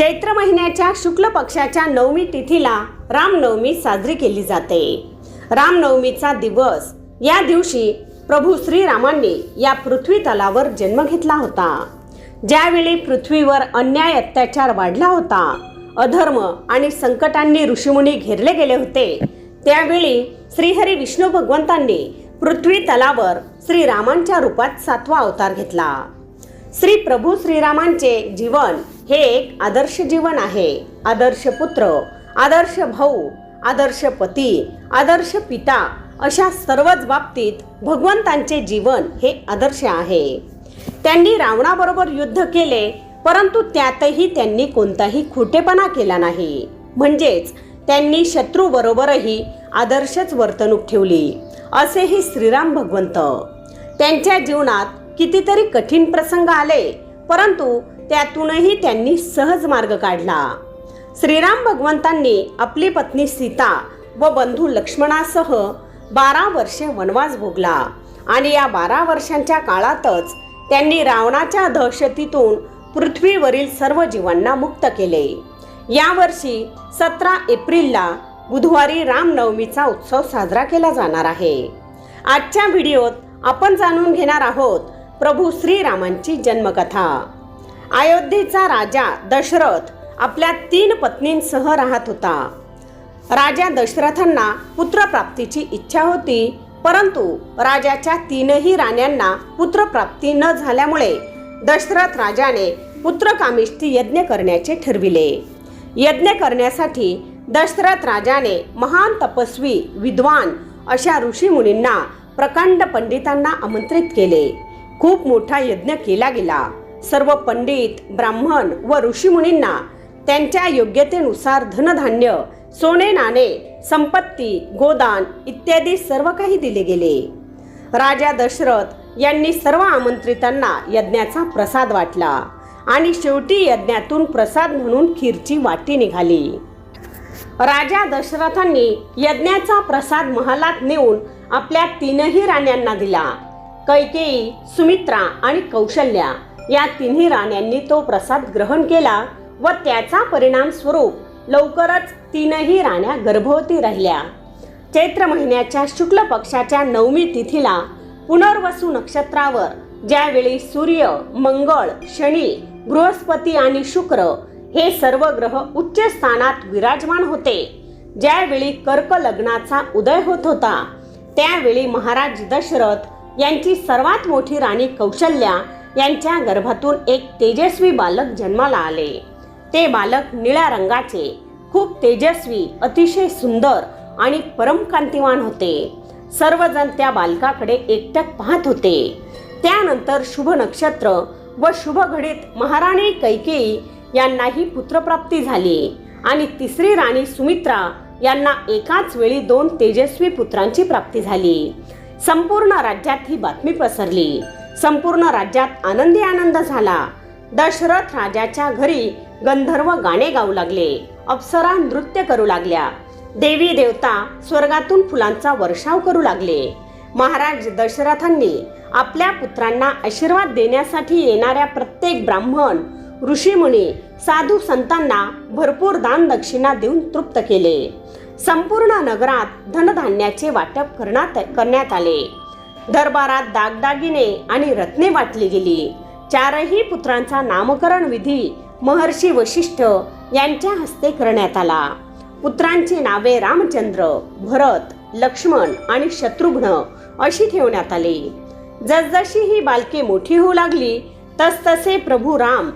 चैत्र महिन्याच्या शुक्ल पक्षाच्या नवमी तिथीला रामनवमी साजरी केली जाते. रामनवमीचा दिवस या दिवशी प्रभू श्रीरामांनी या पृथ्वी तलावर जन्म घेतला होता. ज्यावेळी पृथ्वीवर अन्याय अत्याचार वाढला होता अधर्म आणि संकटांनी ऋषीमुनी घेरले गेले होते त्यावेळी श्रीहरी विष्णू भगवंतांनी पृथ्वी तलावर श्रीरामांच्या रूपात सातवा अवतार घेतला. श्री प्रभू श्रीरामांचे जीवन हे एक आदर्श जीवन आहे. आदर्श पुत्र आदर्श भाऊ आदर्श पती आदर्श पिता अशा सर्वच बाबतीत भगवंतांचे जीवन हे आदर्श आहे. त्यांनी रावणाबरोबर युद्ध केले परंतु त्यातही त्यांनी कोणताही खोटेपणा केला नाही. म्हणजेच त्यांनी शत्रूबरोबरही आदर्शच वर्तणूक ठेवली असेही श्रीराम भगवंत. त्यांच्या जीवनात कितीतरी कठीण प्रसंग आले परंतु त्यातूनही त्यांनी सहज मार्ग काढला. श्रीराम भगवंतांनी आपली पत्नी सीता व बंधू लक्ष्मणासह बारा वर्षे वनवास भोगला आणि या बारा वर्षांच्या काळातच त्यांनी रावणाच्या दहशतीतून पृथ्वीवरील सर्व जीवांना मुक्त केले. यावर्षी सतरा एप्रिलला बुधवारी रामनवमीचा उत्सव साजरा केला जाणार आहे. आजच्या व्हिडिओत आपण जाणून घेणार आहोत प्रभू श्रीरामांची जन्मकथा. अयोध्येचा राजा दशरथ आपल्या तीन पत्नींसह राहत होता. राजा दशरथांना पुत्रप्राप्तीची इच्छा होती परंतु राजाच्या तीनही राण्यांना पुत्रप्राप्ती न झाल्यामुळे दशरथ राजाने पुत्रकामिष्ठी यज्ञ करण्याचे ठरविले. यज्ञ करण्यासाठी दशरथ राजाने महान तपस्वी विद्वान अशा ऋषीमुनींना प्रकांड पंडितांना आमंत्रित केले. खूप मोठा यज्ञ केला गेला. सर्व पंडित ब्राह्मण व ऋषीमुनींना त्यांच्या योग्यतेनुसार धनधान्य सोने नाणे संपत्ती गोदान इत्यादी सर्व काही दिले गेले. राजा दशरथ यांनी सर्व आमंत्रितांना यज्ञाचा प्रसाद वाटला आणि शेवटी यज्ञातून प्रसाद म्हणून खीरची वाटी निघाली. राजा दशरथांनी यज्ञाचा प्रसाद महालात नेऊन आपल्या तीनही राण्यांना दिला. कैकेयी सुमित्रा आणि कौशल्या या तिन्ही राण्यांनी तो प्रसाद ग्रहण केला व त्याचा परिणाम स्वरूप लवकरच तीनही राण्या गर्भवती राहिल्या. चैत्र महिन्याच्या शुक्ल पक्षाच्या नवमी तिथीला पुनर्वसू नक्षत्रावर ज्यावेळी सूर्य मंगळ शनी बृहस्पती आणि शुक्र हे सर्व ग्रह उच्च स्थानात विराजमान होते ज्यावेळी कर्क लग्नाचा उदय होत होता त्यावेळी महाराज दशरथ यांची सर्वात मोठी राणी कौशल्या यांच्या गर्भातून एक तेजस्वी बालक जन्माला आले. ते बालक निळ्या रंगाचे खूप तेजस्वी अतिशय सुंदर आणि परमकांतिवान होते. सर्वजण त्या बालकाकडे एकटक पाहत होते. त्यानंतर शुभ नक्षत्र व शुभ घडीत महाराणी कैकेयी यांनाही पुत्रप्राप्ती झाली आणि तिसरी राणी सुमित्रा यांना एकाच वेळी दोन तेजस्वी पुत्रांची प्राप्ती झाली. संपूर्ण राज्यात ही बातमी पसरली. संपूर्ण राज्यात आनंदी आनंद झाला. दशरथ राजाच्या घरी गंधर्व गाणे गाऊ लागले. अप्सरा नृत्य करू लागल्या. देवी देवता स्वर्गातून फुलांचा वर्षाव करू लागले. महाराज दशरथांनी आपल्या पुत्रांना आशीर्वाद देण्यासाठी येणाऱ्या प्रत्येक ब्राह्मण ऋषीमुनी साधू संतांना भरपूर दान दक्षिणा देऊन तृप्त केले. संपूर्ण नगरात धनधान्याचे वाटप करण्यात करण्यात आले. दरबारात दागदागिने आणि रत्ने वाटली गेली. चारही पुत्रांचा नामकरण विधी महर्षी वशिष्ठ यांच्या हस्ते करण्यात आला. पुत्रांची नावे रामचंद्र भरत लक्ष्मण आणि शत्रुघ्न अशी ठेवण्यात आली. जसजशी ही बालके मोठी होऊ लागली तसतसे प्रभू राम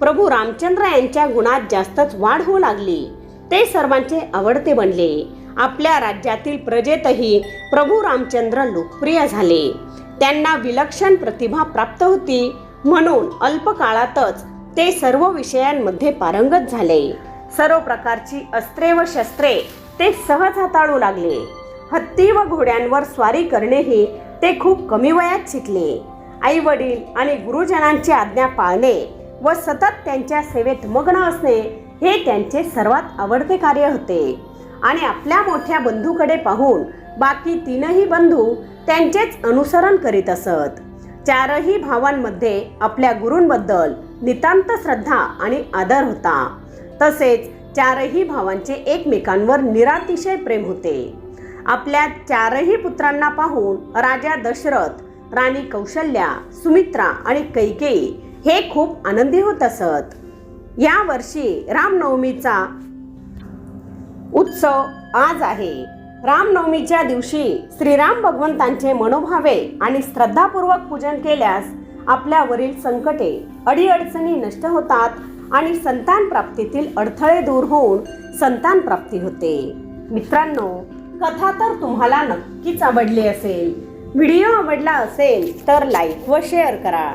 प्रभू रामचंद्र यांच्या गुणात जास्तच वाढ होऊ लागली. ते सर्वांचे आवडते बनले. आपल्या राज्यातील प्रजेतही प्रभू रामचंद्र लोकप्रिय झाले. त्यांना विलक्षण प्रतिभा प्राप्त होती. म्हणून अल्प काळातच ते सर्व विषयांमध्ये पारंगत झाले. सर्व प्रकारची अस्त्रे व शस्त्रे ते सहज हाताळू लागले. हत्ती व घोड्यांवर स्वारी करणेही ते खूप कमी वयात शिकले. आई वडील आणि गुरुजनांची आज्ञा पाळणे व सतत त्यांच्या सेवेत मग्न असणे हे त्यांचे सर्वात आवडते कार्य होते. आणि आपल्या मोठ्या बंधूकडे पाहून बाकी तीनही बंधू त्यांचेच अनुसरण करीत असत. चारही भावांमध्ये आपल्या गुरूंबद्दल नितांत श्रद्धा आणि आदर होता. तसेच चारही भावांचे एकमेकांवर निरातिशय प्रेम होते. आपल्या चारही पुत्रांना पाहून राजा दशरथ राणी कौशल्या सुमित्रा आणि कैकेयी हे खूप आनंदी होत असत. या वर्षी रामनवमीचा उत्सव आज आहे. रामनवमीच्या दिवशी श्रीराम भगवंतांचे मनोभावे आणि श्रद्धापूर्वक पूजन केल्यास आपल्यावरील संकटे अडीअडचणी नष्ट होतात आणि संतान प्राप्तीतील अडथळे दूर होऊन संतान प्राप्ती होते. मित्रांनो कथा तर तुम्हाला नक्कीच आवडली असेल. व्हिडिओ आवडला असेल तर लाईक व शेअर करा.